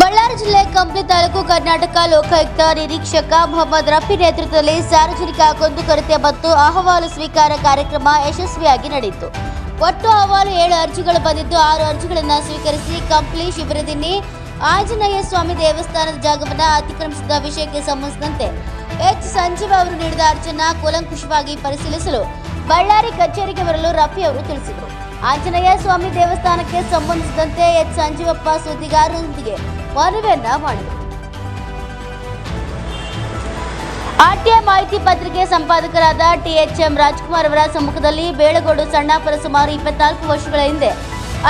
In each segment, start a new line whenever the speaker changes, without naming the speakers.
ಬಳ್ಳಾರಿ ಜಿಲ್ಲೆ ಕಂಪ್ಲಿ ತಾಲೂಕು ಕರ್ನಾಟಕ ಲೋಕಾಯುಕ್ತ ನಿರೀಕ್ಷಕ ಮೊಹಮ್ಮದ್ ರಫಿ ನೇತೃತ್ವದಲ್ಲಿ ಸಾರ್ವಜನಿಕ ಕುಂದುಕೊರತೆ ಮತ್ತು ಅಹವಾಲು ಸ್ವೀಕಾರ ಕಾರ್ಯಕ್ರಮ ಯಶಸ್ವಿಯಾಗಿ ನಡೆಯಿತು. ಒಟ್ಟು ಅಹವಾಲು ಏಳು ಅರ್ಜಿಗಳು ಬಂದಿದ್ದು, ಆರು ಅರ್ಜಿಗಳನ್ನು ಸ್ವೀಕರಿಸಿ ಕಂಪ್ಲಿ ಶಿಬಿರದಲ್ಲಿ ಆಂಜನೇಯ ಸ್ವಾಮಿ ದೇವಸ್ಥಾನದ ಜಾಗವನ್ನು ಅತಿಕ್ರಮಿಸಿದ ವಿಷಯಕ್ಕೆ ಸಂಬಂಧಿಸಿದಂತೆ ಎಚ್. ಸಂಜೀವ ಅವರು ನೀಡಿದ ಅರ್ಜಿಯನ್ನು ಕೂಲಂಕುಷವಾಗಿ ಪರಿಶೀಲಿಸಲು ಬಳ್ಳಾರಿ ಕಚೇರಿಗೆ ಬರಲು ರಫಿ ಅವರು ತಿಳಿಸಿದರು. ಆಂಜನೇಯ ಸ್ವಾಮಿ ದೇವಸ್ಥಾನಕ್ಕೆ ಸಂಬಂಧಿಸಿದಂತೆ ಎಚ್. ಸಂಜೀವಪ್ಪ ಸುದ್ದಿಗಾರರೊಂದಿಗೆ ಮನವಿಯನ್ನ ಮಾಡಿದರು. ಆರ್ಟಿಐ ಮಾಹಿತಿ ಪತ್ರಿಕೆ ಸಂಪಾದಕರಾದ ಟಿಎಚ್ಎಂ ರಾಜ್ಕುಮಾರ್ ಅವರ ಸಮ್ಮುಖದಲ್ಲಿ ಬೇಳಗೋಡು ಸಣ್ಣಾಪುರ ಸುಮಾರು ಇಪ್ಪತ್ನಾಲ್ಕು ವರ್ಷಗಳ ಹಿಂದೆ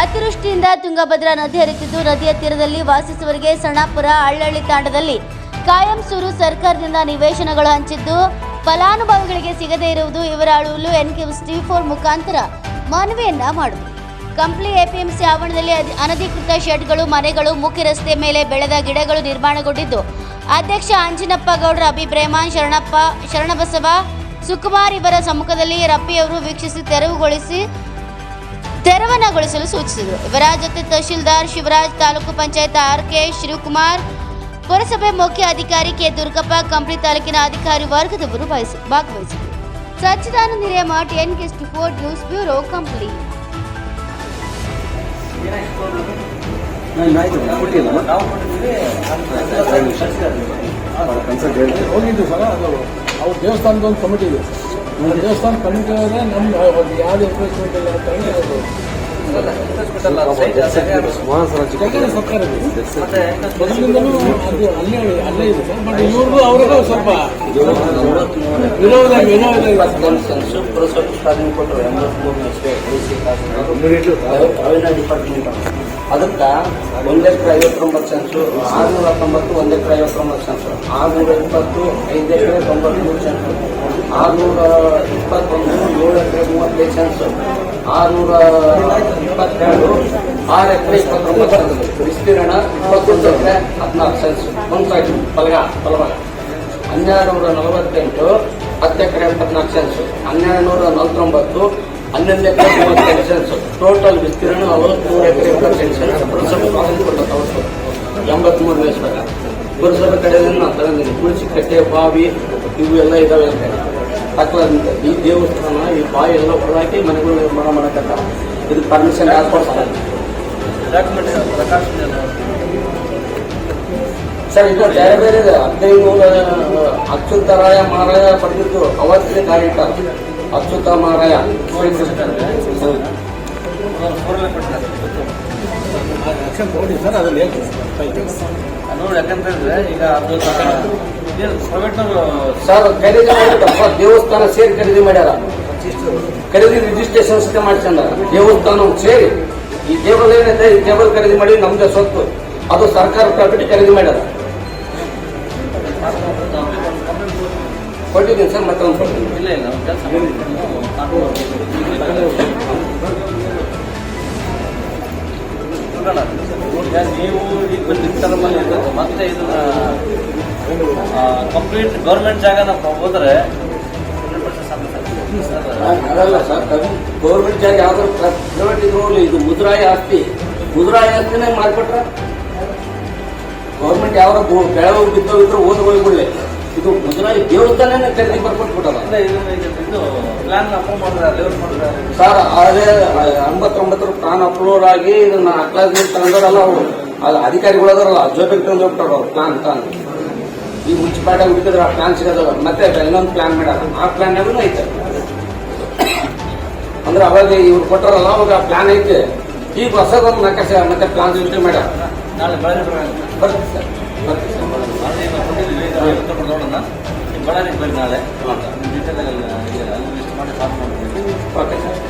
ಅತಿವೃಷ್ಟಿಯಿಂದ ತುಂಗಭದ್ರಾ ನದಿ ಹರಿತಿದ್ದು ನದಿಯ ತೀರದಲ್ಲಿ ವಾಸಿಸುವವರಿಗೆ ಸಣ್ಣಾಪುರ ಹಳ್ಳಹಳ್ಳಿ ತಾಂಡದಲ್ಲಿ ಕಾಯಂ ಸೂರು ಸರ್ಕಾರದಿಂದ ನಿವೇಶನಗಳು ಹಂಚಿದ್ದು, ಫಲಾನುಭವಿಗಳಿಗೆ ಸಿಗದೇ ಇರುವುದು ಇವರ ಅಳುವಲು ಎನ್ಕೆ ಸ್ಟೀಫೋರ್ ಫೋರ್ ಮುಖಾಂತರ ಮನವಿಯನ್ನ ಮಾಡಿದರು. ಕಂಪ್ಲಿ ಎಪಿಎಂಸಿ ಆವರಣದಲ್ಲಿ ಅನಧಿಕೃತ ಶೆಡ್ಗಳು, ಮನೆಗಳು, ಮುಖ್ಯ ರಸ್ತೆ ಮೇಲೆ ಬೆಳೆದ ಗಿಡಗಳು ನಿರ್ಮಾಣಗೊಂಡಿದ್ದು. ಅಧ್ಯಕ್ಷ ಅಂಜಿನಪ್ಪ ಗೌಡ್ರ ಅಭಿಪ್ರೇಮಾನ್ ಶರಣಪ್ಪ, ಶರಣಬಸವ, ಸುಕುಮಾರ್ ಇವರ ಸಮ್ಮುಖದಲ್ಲಿ ರಪ್ಪಿಯವರು ವೀಕ್ಷಿಸಿ ತೆರವುಗೊಳಿಸಿ, ತೆರವನಗೊಳಿಸಲು ಸೂಚಿಸಿದರು. ಇವರ ಜೊತೆ ತಹಶೀಲ್ದಾರ್ ಶಿವರಾಜ್, ತಾಲೂಕು ಪಂಚಾಯತ್ ಆರ್ ಕೆ ಶಿವಕುಮಾರ್, ಪುರಸಭೆ ಮುಖ್ಯ ಅಧಿಕಾರಿ ಕೆ. ದುರ್ಗಪ್ಪ, ಕಂಪ್ಲಿ ತಾಲೂಕಿನ ಅಧಿಕಾರಿ ವರ್ಗದವರು ವಹಿಸಿ ಭಾಗವಹಿಸಿದರು. Sachidananda Hiremath N four news bureau, Kampli.
ಹೋಗಿದ್ದು ಸರ್ ಅವ್ರ ದೇವಸ್ಥಾನದ ಒಂದು ಕಮಿಟಿ ಇದೆ ದೇವಸ್ಥಾನ ಕಮಿಟಿ ನಮ್ಮ ಒಂದು ಯಾವ್ದು ಎಂಪ್ಲೇಸ್ಮೆಂಟ್ ಇಲ್ಲ ಅಂತ ಹೇಳಿ ಅಲ್ಲೇ ಇದೆ ಸ್ವಲ್ಪ
ರೆವಿನ್ಯೂ ಡಿಪಾರ್ಟ್ಮೆಂಟ್ ಅದಕ್ಕೆ ಒಂದು ಎಕರೆ ಐವತ್ತೊಂಬತ್ತು ಸೆನ್ಸು ಆರುನೂರ ಹತ್ತೊಂಬತ್ತು ಒಂದು ಎಕರೆ ಐವತ್ತೊಂಬತ್ತು ಸೆನ್ಸು ಆರುನೂರ ಇಪ್ಪತ್ತು ಐದು ಎಕರೆ ತೊಂಬತ್ಮೂರು ಸೆನ್ಸು ಆರುನೂರ ಇಪ್ಪತ್ತೊಂದು ಏಳು ಎಕರೆ ಮೂವತ್ತೈದು ಸೆನ್ಸು ಆರುನೂರ ಇಪ್ಪತ್ತೆರಡು ಆರು ಎಕರೆ ಇಪ್ಪತ್ತೊಂಬತ್ತು ಸೆನ್ಸು ವಿಸ್ತೀರ್ಣ ಇಪ್ಪತ್ತೊಂದು ಎಕರೆ ಹದಿನಾಲ್ಕು ಸೆನ್ಸು ಒಂದು ಸೈಡ್ ಬಲಗ ಬಲಭಾಗ ಹನ್ನೆರಡು ನೂರ ನಲವತ್ತೆಂಟು ಹತ್ತು ಎಕರೆ ಎಪ್ಪತ್ನಾಲ್ಕು ಸೆನ್ಸು ಹನ್ನೆರಡು ನೂರ ನಲವತ್ತೊಂಬತ್ತು ಹನ್ನೊಂದು ಎಕರೆ ಮೂವತ್ತೈದು ಸೆನ್ಸ್ ಟೋಟಲ್ ವಿಸ್ತೀರ್ಣ ನಲವತ್ಮೂರು ಎಕರೆ ಇಪ್ಪತ್ತೆಂಟು ಸೆನ್ಸ್ ಪುರಸಭೆ ಕೊಟ್ಟದ್ದು ಅವತ್ತು ಎಂಬತ್ಮೂರು ವಯಸ್ಸಾಗ ಪುರಸಭೆ ಕಡೆಯಿಂದ ನಾನು ತಗೊಂಡಿದ್ದೀನಿ. ತುಳಸಿ ಕಟ್ಟೆ ಬಾವಿ, ಇವು ಎಲ್ಲ ಇದಾವೆ ಅಂತ. ತಕ್ಕಂತ ಈ ದೇವಸ್ಥಾನ, ಈ ಬಾವಿ ಎಲ್ಲ ಹೊರಹಾಕಿ ಮನೆಗಳು ನಿರ್ಮಾಣ ಮಾಡಕತ್ತ ಇದು ಪರ್ಮಿಷನ್ ಯಾರು ಕೊಡ್ತಾರೆ? ಸರ್, ಇದು ಬೇರೆ ಬೇರೆ ಹದಿನೈದು ನೂರ ಅಚ್ಯುತರಾಯ ಮಾರಾಯ ಪಡೆದಿದ್ದು ಅವತ್ತಿನ ಕಾರ್ಯ
ಆಕ್ಷನ್ ತಗೊಂಡಿ ಸರ್
ನೋಡಿ ಯಾಕಂತಂದ್ರೆ ಈಗ ಅದು ಪ್ರೈವೇಟ್ನವರು
ಸರ್ ಖರೀದಿ ದೇವಸ್ಥಾನ ಸೇರಿ ಖರೀದಿ ಮಾಡ್ಯಾರ. ಖರೀದಿ ರಿಜಿಸ್ಟ್ರೇಷನ್ ಸಹಿತ ಮಾಡ್ಕೊಂಡಾರ ದೇವಸ್ಥಾನ ಸೇರಿ. ಈ ಟೇಬಲ್ ಏನಿದೆ ಈ ಟೇಬಲ್ ಖರೀದಿ ಮಾಡಿ ನಮ್ದೇ ಸ್ವತ್ತು. ಅದು ಸರ್ಕಾರ ಪ್ರಾಪರ್ಟಿ ಖರೀದಿ ಮಾಡ್ಯಾರ. ಕೊಟ್ಟಿದ್ದೀನಿ ಸರ್ ಮತ್ತೆ ಒಂದು ಕೊಡ್ತೀನಿ
ಇಲ್ಲ ಇಲ್ಲ ಕೆಲಸ ನೀವು ಈಗ ಬಂದಿರ್ತಾರ. ಮತ್ತೆ ಇದನ್ನ ಕಂಪ್ಲೀಟ್ ಗೌರ್ಮೆಂಟ್ ಜಾಗನ ಹೋದ್ರೆ 100% ಸಾಕು.
ಅದಲ್ಲ ಸರ್ ಗೌರ್ಮೆಂಟ್ ಜಾಗ ಯಾವ್ದಾದ್ರು ಪ್ರೈವೇಟ್ ಇದ್ರು ಇದು ಮುದ್ರಾಯ ಆಸ್ತಿ ಮುದ್ರಾಯಿ ಆಸ್ತಿನೇ ಮಾರ್ಕೊಟ್ರ ಗೌರ್ಮೆಂಟ್ ಯಾವ್ದು ಬೆಳಗ್ಗೆ ಬಿದ್ದೋಗಿದ್ರು ಇದ್ರು ಮುದ್ರಾಯ ದೇವಸ್ಥಾನ ಖರೀದಿ
ಇದು ಪ್ಲಾನ್ ಅಪ್ರೂವ್ ಮಾಡಿದ್ರೆ
ಸರ್ ಅದೇ ಎಂಬತ್ತೊಂಬತ್ತರ ಪ್ಲಾನ್ ಅಪ್ರೂವ್ ಆಗಿ ಇದನ್ನ ಕ್ಲಾಸ್ ತಗೊಂಡಾರಲ್ಲ ಅವರು. ಅದು ಅಧಿಕಾರಿಗಳು ಅದಾರಲ್ಲ ಜೊತೆಗೆ ತಂದು ಹೋಗ್ತಾರ ಅವ್ರು ಪ್ಲಾನ್ ಪ್ಲಾನ್ ಈ ಮುನ್ಸಿಪಾಲ್ಟಿ ಹುಡುಕಿದ್ರೆ ಆ ಪ್ಲಾನ್ ಸಿಗೋದಲ್ಲ. ಮತ್ತೆ ಇನ್ನೊಂದು ಪ್ಲಾನ್ ಮಾಡ್ಯಾರ ಆ ಪ್ಲಾನ್ ಐತೆ. ಅಂದ್ರೆ ಅವಾಗ ಇವ್ರು ಕೊಟ್ಟಾರಲ್ಲ ಅವಾಗ ಆ ಪ್ಲಾನ್ ಐತೆ. ಈಗ ಹೊಸದೊಂದು ನಕಸ ಮತ್ತೆ ಪ್ಲಾನ್ ಸೃಷ್ಟಿ ಮಾಡ್ಯಾರ
ನಾಳೆ ಬೆಳಗ್ಗೆ ಸರ್
ಬರ್ತೀವಿ ಸರ್. ಬರ್ತೀವಿ ಸರ್.
ಬಳ್ಳಾರಿಗೆ ಬನ್ನಿ ನಾಳೆ ಮಾಡಿ ಮಾಡ್ತೀವಿ
ಓಕೆ ಸರ್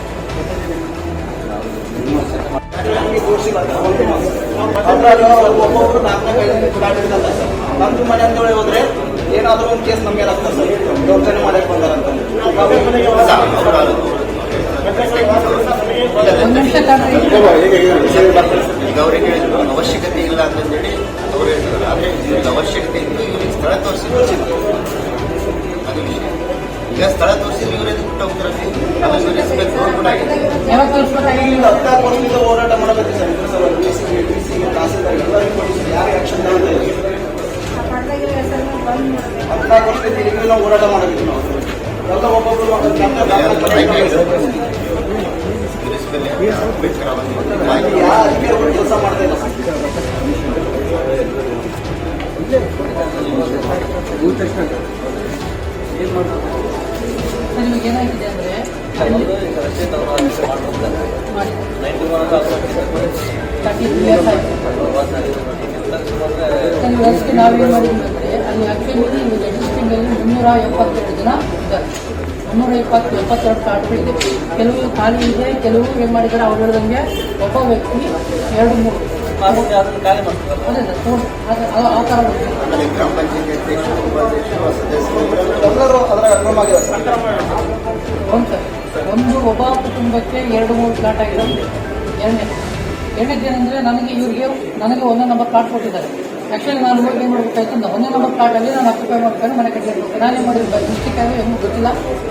ಒಬ್ಬೊಬ್ರು ನಮ್ದು ಮನೆ ಅಂತೇಳಿ ಹೋದ್ರೆ ಏನಾದರೂ ಒಂದು ಕೇಸ್ ನಮ್ಗೆ ಸರ್ ದೌರ್ಜನ್ಯ ಮಾಡಕ್ಕೆ ಬಂದಾರಂತ
ಈಗ ಅವರಿಗೆ ಹೇಳಿದ್ರು ಅವಶ್ಯಕತೆ ಇಲ್ಲ ಅಂತಂದೇಳಿ ಅವ್ರು ಹೇಳ್ತಾರೆ. ಆದ್ರೆ ಅವಶ್ಯಕತೆ ಇದ್ದು ಇವ್ರಿಗೆ ಸ್ಥಳ ತೋರಿಸಿದ್ರು ಈಗ ಸ್ಥಳ ತೋರಿಸಿದ್ರೆ ಕುಟ್ಟ ಉತ್ತರ ಕೊಡ್ತಿದ್ದ ಹೋರಾಟ ಮಾಡಬೇಕು ಸರ್ ಯಾರು ಆಕ್ಷನ್
ಹದಿನಾಲ್ಕು ವರ್ಷದ ಹೋರಾಟ ಮಾಡಬೇಕು ನಾವು. ಎಲ್ಲ ಕೆಲಸ ಮಾಡ್ತಾ ಇಲ್ಲ ಸರ್ ಏನು
ಮಾಡ್ಬೋದು ಏನಾಗಿದೆ ಅಂದರೆ? ನೈಂಟಿ ಒನ್ ತರ್ಟಿ ನಾವೇನು ಮಾಡಿದ್ವಿ ಅಂದರೆ, ಅಲ್ಲಿ ಆ್ಯಕ್ಚುಲಿ ಡಿಸ್ಟಿಂಗಲ್ಲಿ ಮುನ್ನೂರ ಎಪ್ಪತ್ತೆರಡು ಜನ ಇದ್ದಾರೆ. ಮುನ್ನೂರ ಇಪ್ಪತ್ತು ಎಪ್ಪತ್ತೆರಡು ಕಾರ್ಡ್ಗಳಿದೆ ಕೆಲವು ಖಾಲಿ ಇದೆ, ಕೆಲವು ಏನು ಮಾಡಿದ್ದಾರೆ, ಅವ್ರು ಹೇಳ್ದಂಗೆ ಒಬ್ಬ ವ್ಯಕ್ತಿ ಎರಡು ಮೂರು.
ಮಾಮೂಲಿ ಅದನ್ನು ಖಾಲಿ ಮಾಡ್ತಾರೆ
ಆ ಥರ ಬರುತ್ತೆ.
ಅಲ್ಲಿ ಗ್ರಾಮ ಪಂಚಾಯತಿ ಅಧ್ಯಕ್ಷರು ಉಪಾಧ್ಯಕ್ಷರು ಸದಸ್ಯರು.
ಎಲ್ಲರೂ ಅದರ ಅಕ್ರಮ ಆಗಿದೆ ಸರ್
ಒಂದು ಸರ್. ಒಂದು ಒಬ್ಬ ಕುಟುಂಬಕ್ಕೆ ಎರಡು ಮೂರು ಫ್ಲಾಟ್ ಆಗಿರೋದು. ಎರಡನೇ. ಎರಡನೇದೇನೆಂದರೆ ನನಗೆ ಇವರಿಗೆ ನನಗೆ ಒಂದೇ ನಂಬರ್ ಕಾರ್ಡ್ ಕೊಟ್ಟಿದ್ದಾರೆ ಆ್ಯಕ್ಚುಲಿ ನಾನು ಹೋಗಿ ಏನು ಮಾಡಬೇಕಾಯ್ತು ಅಂದ್ರೆ ಒಂದೇ ನಂಬರ್ ಕಾರ್ಡಲ್ಲಿ ನಾನು ಆಕ್ಯುಪೈ ಮಾಡ್ಕೊಂಡು ಮನೆ ಕಟ್ಟಬೇಕು ನಾನೇನು ಮಾಡಿದ್ದು ಮಿಸ್ಟೇಕ್ ಆಗಿ ಏನು ಗೊತ್ತಿಲ್ಲ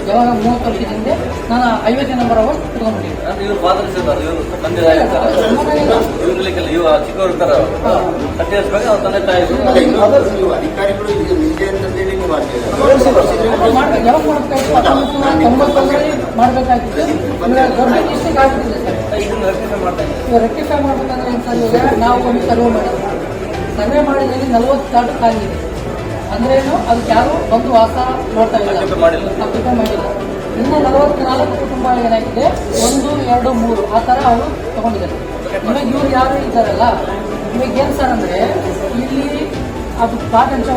ಯಾವಾಗ ಮೂವತ್ತು ವರ್ಷದ ಹಿಂದೆ ನಾನು ಐವತ್ತನೇ ನಂಬರ್ ಅವರು ಮಾಡ್ಬೇಕು ಯಾವಾಗ ಮಾಡಬೇಕಾಯ್ತು ಹತ್ತೊಂಬತ್ತು ತೊಂಬತ್ತೊಂದರಲ್ಲಿ ಮಾಡಬೇಕಾಗಿತ್ತು ಗೌರ್ಮೆಂಟ್ ಮಿಸ್ಟೇಕ್ ಆಗ್ತಿದೆ ಸರ್
ರೆಕ್ಟಿಫೈ
ಮಾಡ್ಬೇಕಂದ್ರೆ ಏನು ಸರ್ ಇವಾಗ ನಾವು ಒಂದು ಸರ್ವೆ ಮಾಡಿದ್ವಿ ಸರ್ವೆ ಮಾಡಿದಲ್ಲಿ ನಲವತ್ತು ಸಾವಿರ ಖಾಲಿ ಇದೆ. ಅಂದ್ರೆ ಏನು? ಅದಕ್ಕೆ ಯಾರು ಒಂದು ವಾಸ ನೋಡ್ತಾ ಇಲ್ಲ.
Occupy ಮಾಡಿಲ್ಲ.
ಇನ್ನು ನಲವತ್ನಾಲ್ಕು ಕುಟುಂಬ ಏನಾಗಿದೆ? ಒಂದು ಎರಡು ಮೂರು. ಆ ಥರ ಅವರು ತಗೊಂಡಿದ್ದಾರೆ. ಇವಾಗ ಇವ್ರು ಯಾರು ಇದ್ದಾರಲ್ಲ? ಇವಾಗ ಏನು ಸರ್ ಅಂದರೆ ಇಲ್ಲಿ ಅದು ಪ್ಲಾಟ್ ಒಂದು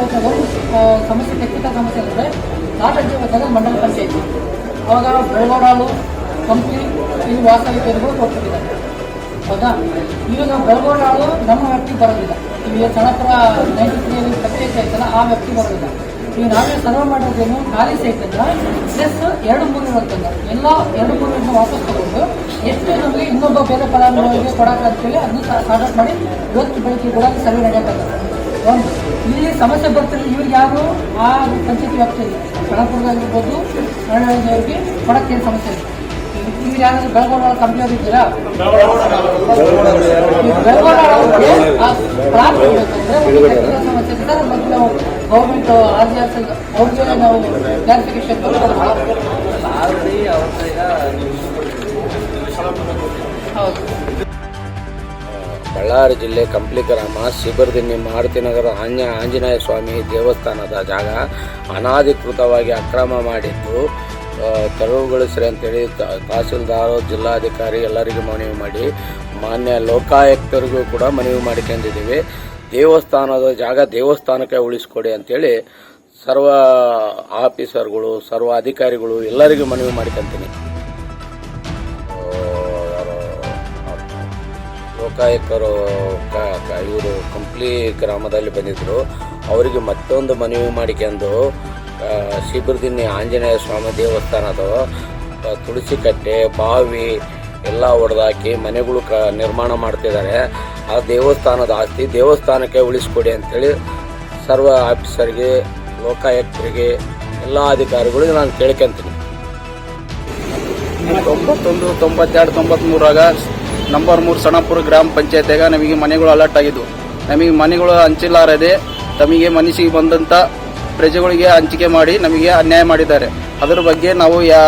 ಆ, ಸಮಸ್ಯೆ ಟೆಕ್ನಿಕಲ್ ಸಮಸ್ಯೆ ಅಂದರೆ ಪ್ಲಾಟ್ ಹಂಚೋದಾಗ ಮಂಡಲ ಪಂಚಾಯತಿ. ಅವಾಗ ಬೆಳಗೋಡಾಳು ಕಂಪ್ನಿ ಇಲ್ಲಿ ಕೇಂದ್ರಗಳು ಕೊಟ್ಟಿದ್ದಾರೆ. ಹೌದಾ? ಇವಾಗ ಬೆಳಗೋಡಾಳು ನಮ್ಮ ವ್ಯಕ್ತಿ ಬರೋದಿಲ್ಲ. ಈಗ ಸಣಪುರ ನೈಂಟಿ ತ್ರೀಯಲ್ಲಿ ಪ್ರತ್ಯೇಕ ಆಯ್ತಲ್ಲ ಆ ವ್ಯಕ್ತಿ ಬರೋದಿಲ್ಲ. ಈಗ ನಾವೇ ಸರ್ವ ಮಾಡೋದೇನು, ಖಾಲಿ ಸೈತಂದ್ರ ಪ್ಲಸ್ ಎರಡು ಮೂರು ಇರುತ್ತಂದ್ರ ಎಲ್ಲ ಎರಡು ಮೂರನ್ನು ವಾಪಸ್ ತಗೊಂಡು ಎಷ್ಟು ನಮಗೆ ಇನ್ನೊಬ್ಬ ಬೇರೆ ಫಲಾನುಭವಿಗೆ ಕೊಡಕ್ಕೆ ಅಂತೇಳಿ ಅದನ್ನ ಸ್ಟಾರ್ಟ್ ಮಾಡಿ ಇವತ್ತು ಬೆಳಗ್ಗೆ ಕೂಡ ಸರ್ವೆ ನಡೆಯೋಕ್ಕಾಗಲ್ಲ ಒಂದು, ಇಲ್ಲಿ ಸಮಸ್ಯೆ ಬರ್ತಿಲ್ಲ ಇವ್ರಿಗೆ ಯಾರು? ಆ ಪಂಚಾಯತಿ ವ್ಯಾಪ್ತಿಯಲ್ಲಿ ಕಣಪುರದಾಗಿರ್ಬೋದು ಕೊಡಕ್ಕೆ ಸಮಸ್ಯೆ ಇಲ್ಲ. ಯಾರಾದ್ರೂ ಬೆಳಗೋಡ ಬೆಳಗೋಡ ಪ್ಲಾಟ್ technical ಸಮಸ್ಯೆ ಮತ್ತೆ ನಾವು ಗೌರ್ಮೆಂಟ್ ಆರ್ ಜಿ ಆರ್ ಅವ್ರಿಗೆ ನಾವು ಕ್ಲಾರಿಫಿಕೇಶನ್
ಆಲ್ರೆಡಿ ಅವ್ರ
ಹೌದು
ಬಳ್ಳಾರಿ ಜಿಲ್ಲೆ ಕಂಪ್ಲಿ ಗ್ರಾಮ ಶಿಬಿರದಿನ್ನಿ ಮಾರುತಿನಗರ ಆಂಜ ಆಂಜನೇಯ ಸ್ವಾಮಿ ದೇವಸ್ಥಾನದ ಜಾಗ ಅನಾಧಿಕೃತವಾಗಿ ಅಕ್ರಮ ಮಾಡಿದ್ದು. ತೆರವುಗೊಳಿಸ್ರಿ ಅಂತೇಳಿ ತಹಸೀಲ್ದಾರ್, ಜಿಲ್ಲಾಧಿಕಾರಿ ಎಲ್ಲರಿಗೂ ಮನವಿ ಮಾಡಿ, ಮಾನ್ಯ ಲೋಕಾಯುಕ್ತರಿಗೂ ಕೂಡ ಮನವಿ ಮಾಡಿಕೊಂಡಿದ್ದೀವಿ. ದೇವಸ್ಥಾನದ ಜಾಗ ದೇವಸ್ಥಾನಕ್ಕೆ ಉಳಿಸ್ಕೊಡಿ ಅಂತೇಳಿ ಸರ್ವ ಆಫೀಸರ್ಗಳು, ಸರ್ವ ಅಧಿಕಾರಿಗಳು ಎಲ್ಲರಿಗೂ ಮನವಿ ಮಾಡ್ಕೊಂತೀನಿ. ಲೋಕಾಯುಕ್ತರು ಇವರು ಕಂಪ್ಲಿ ಗ್ರಾಮದಲ್ಲಿ ಬಂದಿದ್ದರು ಅವರಿಗೆ ಮತ್ತೊಂದು ಮನವಿ ಮಾಡಿಕೊಂಡು ಆ, ಆಂಜನೇಯ ಸ್ವಾಮಿ ದೇವಸ್ಥಾನದ ತುಳಸಿ ಕಟ್ಟೆ ಬಾವಿ ಎಲ್ಲ ಹೊಡೆದಾಕಿ ಮನೆಗಳು ಕ ನಿರ್ಮಾಣ ಮಾಡ್ತಿದ್ದಾರೆ. ಆ ದೇವಸ್ಥಾನದ ಆಸ್ತಿ ದೇವಸ್ಥಾನಕ್ಕೆ ಉಳಿಸ್ಕೊಡಿ ಅಂತೇಳಿ ಸರ್ವ ಆಫೀಸರ್ಗೆ ಲೋಕಾಯುಕ್ತರಿಗೆ ಎಲ್ಲ ಅಧಿಕಾರಿಗಳಿಗೆ ನಾನು ಕೇಳ್ಕೊಂತೀನಿ.
ತೊಂಬತ್ತೊಂದು ತೊಂಬತ್ತೆರಡು ತೊಂಬತ್ಮೂರಾಗ ನಂಬರ್ ಮೂರು ಸಣಪುರ ಗ್ರಾಮ ಪಂಚಾಯತ್ಯಾಗ ನಮಗೆ ಮನೆಗಳು ಅಲರ್ಟ್ ಆಗಿದ್ವು. ನಮಗೆ ಮನೆಗಳು ಹಂಚಿಲಾರದೆ ತಮಗೆ ಮನಸ್ಸಿಗೆ ಬಂದಂಥ ಪ್ರಜೆಗಳಿಗೆ ಹಂಚಿಕೆ ಮಾಡಿ ನಮಗೆ ಅನ್ಯಾಯ ಮಾಡಿದ್ದಾರೆ. ಅದರ ಬಗ್ಗೆ ನಾವು ಯಾ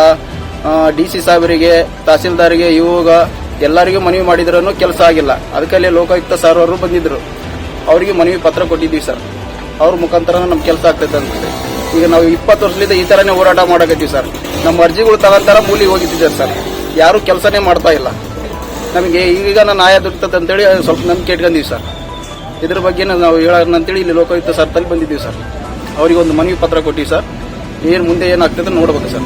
ಡಿ ಸಿ ಸಾಹೇಬರಿಗೆ, ತಹಸೀಲ್ದಾರಿಗೆ, ಇವಾಗ ಎಲ್ಲರಿಗೂ ಮನವಿ ಮಾಡಿದ್ರೂ ಕೆಲಸ ಆಗಿಲ್ಲ. ಅದಕ್ಕಲ್ಲಿ ಲೋಕಾಯುಕ್ತ ಸರ್ ಅವರು ಬಂದಿದ್ದರು ಅವರಿಗೆ ಮನವಿ ಪತ್ರ ಕೊಟ್ಟಿದ್ವಿ ಸರ್. ಅವ್ರ ಮುಖಾಂತರ ನಮ್ಮ ಕೆಲಸ ಆಗ್ತೈತೆ ಅಂತ ಈಗ ನಾವು ಇಪ್ಪತ್ತು ವರ್ಷದಿಂದ ಈ ಥರನೇ ಹೋರಾಟ ಮಾಡಕತ್ತೀವಿ ಸರ್. ನಮ್ಮ ಅರ್ಜಿಗಳು ತಗೊಂತಾರ ಮೂಲಿಗೆ ಹೋಗಿದ್ದಿದ್ದಾರೆ ಸರ್. ಯಾರು ಕೆಲಸನೇ ಮಾಡ್ತಾ ಇಲ್ಲ. ನಮಗೆ ಈಗ ನ್ಯಾಯ ದೊರಕ್ತದೆ ಅಂತೇಳಿ ಸ್ವಲ್ಪ ನಂಬಿಕೆ ಇಟ್ಕೊಂಡಿವಿ ಸರ್. ಇದ್ರ ಬಗ್ಗೆ ನಾವು ಹೇಳೋಣ ಅಂತೇಳಿ ಇಲ್ಲಿ ಲೋಕಾಯುಕ್ತ ಸರ್ ತಲೆ ಬಂದಿದ್ದೀವಿ ಸರ್. ಅವರಿಗೆ ಒಂದು ಮನವಿ ಪತ್ರ ಕೊಟ್ಟಿವಿ ಸರ್. ಏನು ಮುಂದೆ ಏನಾಗ್ತದೆ ನೋಡ್ಬೇಕು ಸರ್.